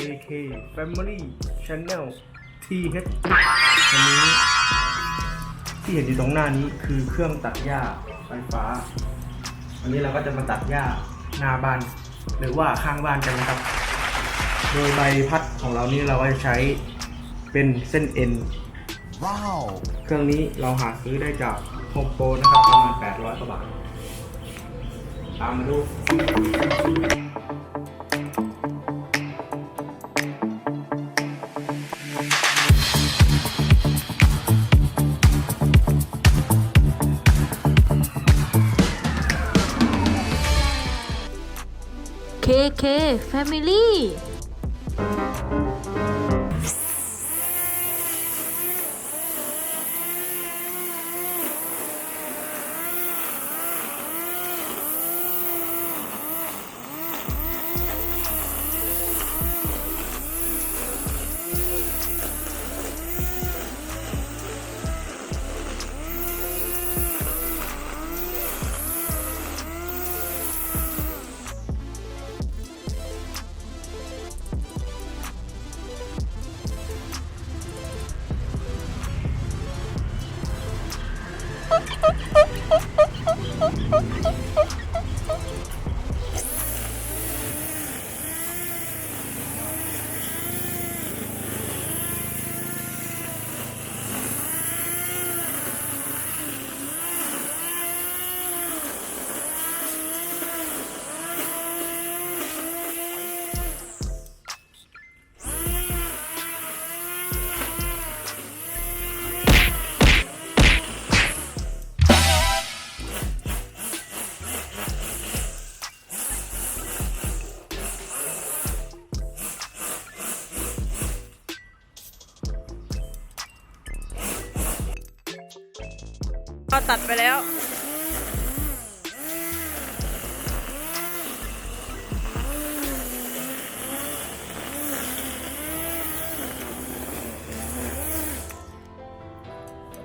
KK Family Channel TH วันนี้ที่เห็นอยู่ตรงหน้านี้คือเครื่องตัดหญ้าไฟฟ้า วันนี้เราก็จะมาตัดหญ้าหน้าบ้าน หรือว่าข้างบ้านกันนะครับ โดยใบพัดของเรานี่เราก็จะใช้เป็นเส้นเอ็น Wow. เครื่องนี้เราหาซื้อได้จากโฮมโปรนะครับประมาณ 800กว่าบาท ตามมาดู KK Family ก็ตัดไปแล้ว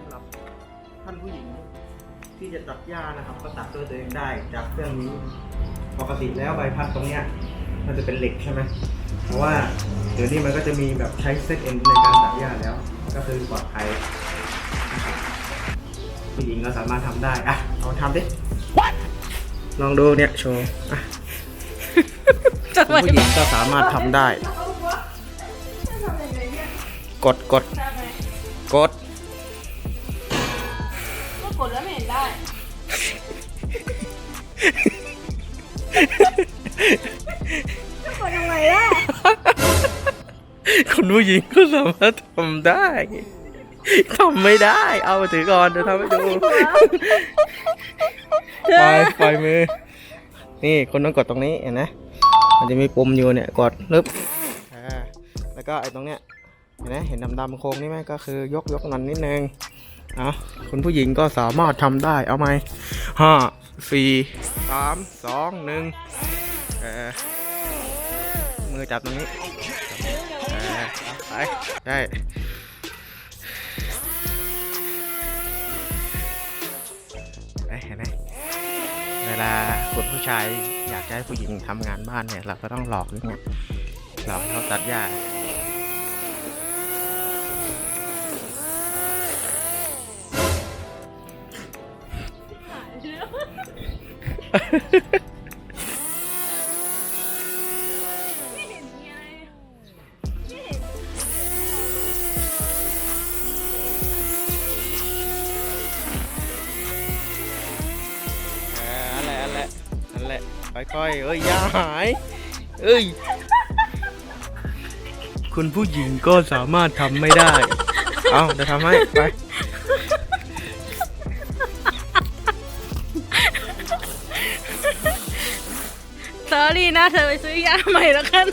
สำหรับท่านผู้หญิงที่จะตัดหญ้านะครับ ก็ตัดด้วยตัวเองได้จากเครื่องนี้ปกติแล้วใบพัดตรงเนี้ยมันจะเป็นเหล็กใช่ไหมเพราะว่าเดี๋ยวนี้มันก็จะมีแบบใช้เส้นเอ็นในการตัดหญ้าแล้ว ก็คือปลอดภัย ผู้หญิงก็สามารถทำได้ อะลองทำดิ ลองดูเนี่ยโชว์อะจะคุณผู้หญิงก็สามารถทำได้ กดกดกดก็กดแล้วไม่เห็นได้ กดทำไมล่ะคุณผู้หญิงก็สามารถทำได้ ทำไม่ได้ เอาถือก่อนเดี๋ยวทำให้ดูปล่อยปล่อยมือ นี่คุณต้องกดตรงนี้เห็นไหมมันจะมีปุ่มอยู่เนี่ยกดลึบอ่าแล้วก็ไอ้ตรงเนี้ยเห็นไหมเห็นดำๆโค้งนี่ไหมก็คือยกยกนันนิดนึงอะคุณผู้หญิงก็สามารถทำได้เอาไหมห้าสี่สามสองหนึ่งเออมือจับตรงนี้เออไปได้ ลาคุณผู้ชายอยากให้ผู้หญิงทำงานบ้านเนี่ย เราก็ต้องหลอกนิดนึงหลอกให้เขาตัดหญ้าเอ ค่อยๆ เอ้ยอย่าหาย เอ้ย คุณผู้หญิงก็สามารถทำไม่ได้ เอาเดี๋ยวทำให้ ไป สอรี่นะเธอไปซื้อยาใหม่แล้วกัน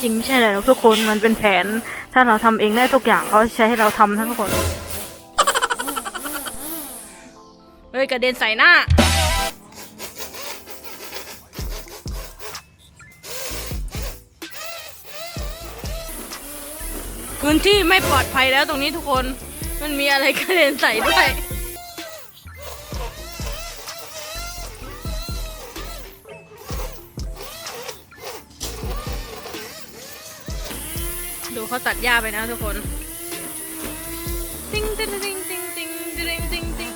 จริงไม่ใช่เลยทุกคนมันเป็นแผน ถ้าเราทำเองได้ทุกอย่างเขาใช้ให้เราทำทั้งคนเฮ้ยกระเด็นใส่หน้า พื้นที่ไม่ปลอดภัยแล้วตรงนี้ทุกคน มันมีอะไรกระเด็นใส่ด้วยดูเขาตัดหญ้าไปนะทุกคนติ๊งติ๊งติ๊งติ๊งติ๊งติ๊งติ๊งติ๊ง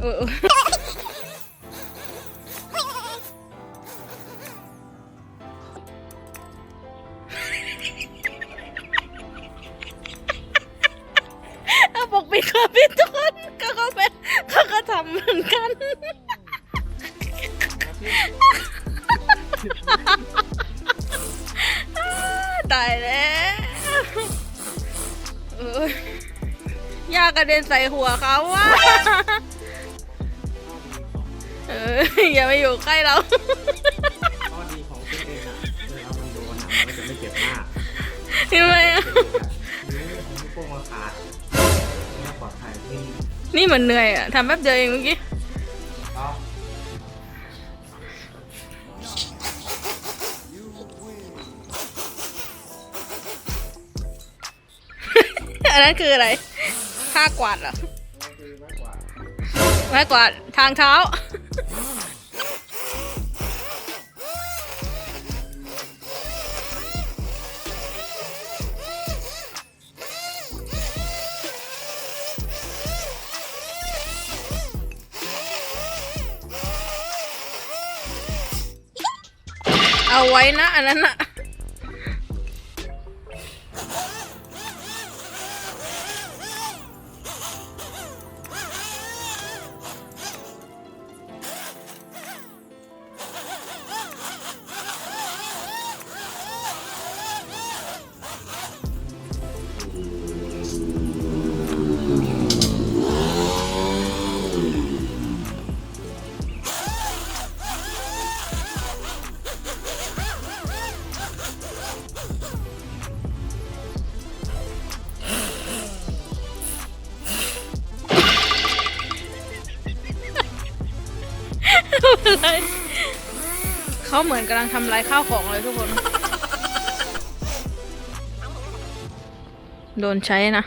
เออ มือนกัน ตายแล้วเอ้ยยากระเด็นใส่หัวเขาว่ะเอออย่ามาอยู่ใกล้เราข้อดีของตัวเองอะเวลามันโดนอะมันจะไม่เจ็บมากทำไมอะนิ้วของนิ้วโป้งมาขาดนี่ปลอดภัย นี่เหมือนเหนื่อยอะทำแป๊บเดียวเองเมื่อกี้ อันนั้นคืออะไรผ้ากวาดเหรอคือมากกว่าไม้กวาดทางเท้า เอาไว้นะอันนั้นอะ เขาเหมือนกำลังทำลายข้าวของเลยทุกคน โดนใช้นะ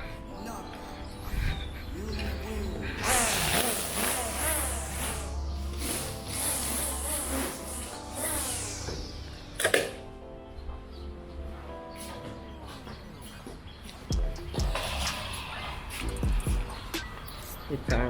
อีกครั้ง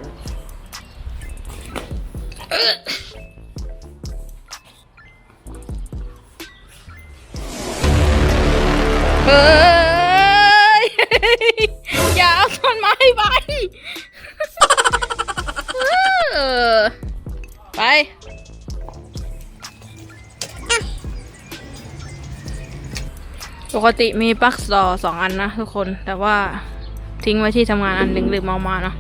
ปกติมีปลั๊กต่อสองอันนะทุกคน แต่ว่าทิ้งไว้ที่ทำงานอันหนึ่งลืมเอามาเนาะ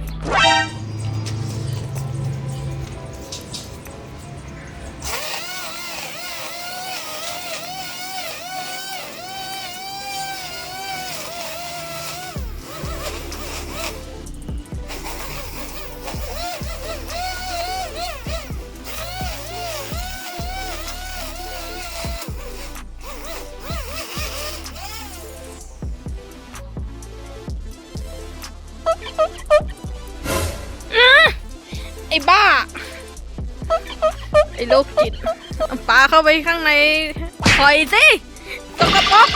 รคจิตเอาปลาเข้าไปข้างในถอยสิตกกระป๋อก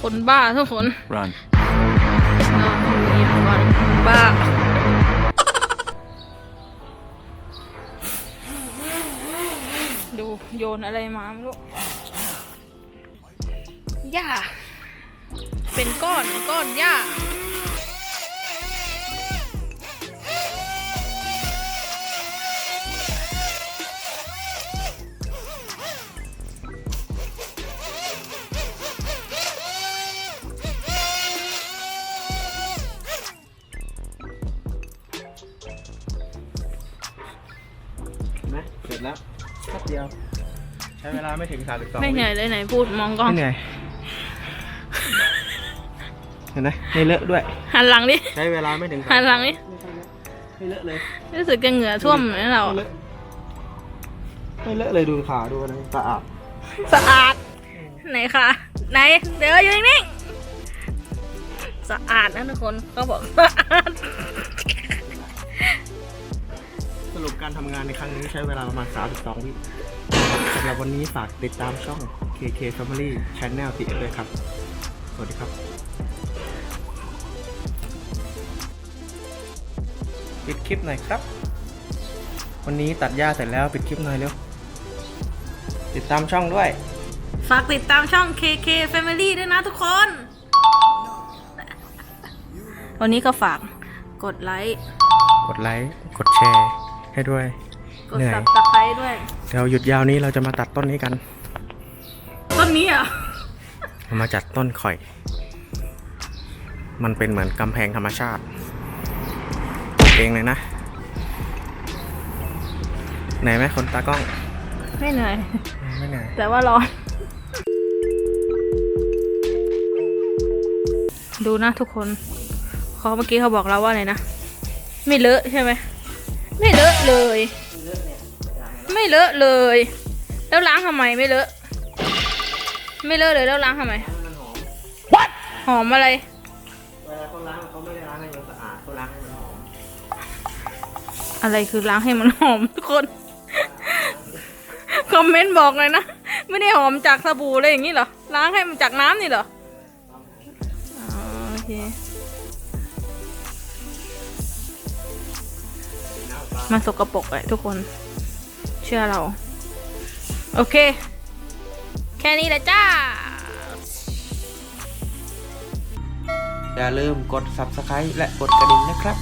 คนบ้าทุกคน Run. เอาหนีก่อนบ้า ดูโยนอะไรมาไม่รู้หญ้าเป็นก้อนก้อนหญ้า แล้วแป๊บเดียว ใช้เวลาไม่ถึงสามสิบสองไม่เหนื่อยเลยไหนพูดมองกล้อง ไม่เหนื่อย เห็นไหมไม่เลอะด้วย หันหลังดิ ใช้เวลาไม่ถึงหันหลังดิ ไม่เลอะเลยรู้สึกจะเหงื่อท่วมนะเรา ไม่เลอะไม่เลอะเลยดูขาดูนะสะอาด สะอาด ไหนคะไหน เดี๋ยวอยู่นิ่งๆสะอาดนะทุกคนเขาบอกสะอาดสรุป การทำงานในครั้งนี้ใช้เวลาประมาณ 32 วิำหรับวันนี้ฝากติดตามช่อง KK Family Channel ติดด้วยครับ สวัสดีครับ ปิดคลิปหน่อยครับ วันนี้ตัดหญ้าเสร็จแล้วปิดคลิปหน่อยเร็ว ติดตามช่องด้วย ฝากติดตามช่อง KK Family ด้วยนะทุกคน วันนี้ก็ฝากกดไลค์ กดไลค์ กดแชร์ ให้ด้วย กดเหนื่อยซับสไครต์ด้วย เดี๋ยวหยุดยาวนี้เราจะมาตัดต้นนี้กัน ต้นนี้อะเรามาจัดต้นข่อย มันเป็นเหมือนกำแพงธรรมชาติปลูกเองเลยนะ ไหนไหมคนตากล้อง ไม่เหนื่อย ไม่ไหนแต่ว่าร้อน ดูนะทุกคนเขาเมื่อกี้เขาบอกเราว่าอะไรนะ ไม่เลอะใช่ไหมไม่ เลอะเลย ไม่เลอะเลย แล้วล้างทำไมไม่เลอะ ไม่เลอะเลยแล้วล้างทำไมมันหอมหอมอะไร เวลาเขาล้างเขาไม่ได้ล้างให้มันสะอาดเขาล้างให้มันหอมอะไรคือล้างให้มันหอมทุกคน คอมเมนต์บอกเลยนะ ไม่ได้หอมจากสบู่เลยอย่างนี้เหรอ ล้างให้มันจากน้ำนี่เหรออ๋อโอเค มันสกปรกเลยทุกคน เชื่อเรา โอเค แค่นี้แหละจ้า อย่าลืมกด subscribe และกดกระดิ่งนะครับ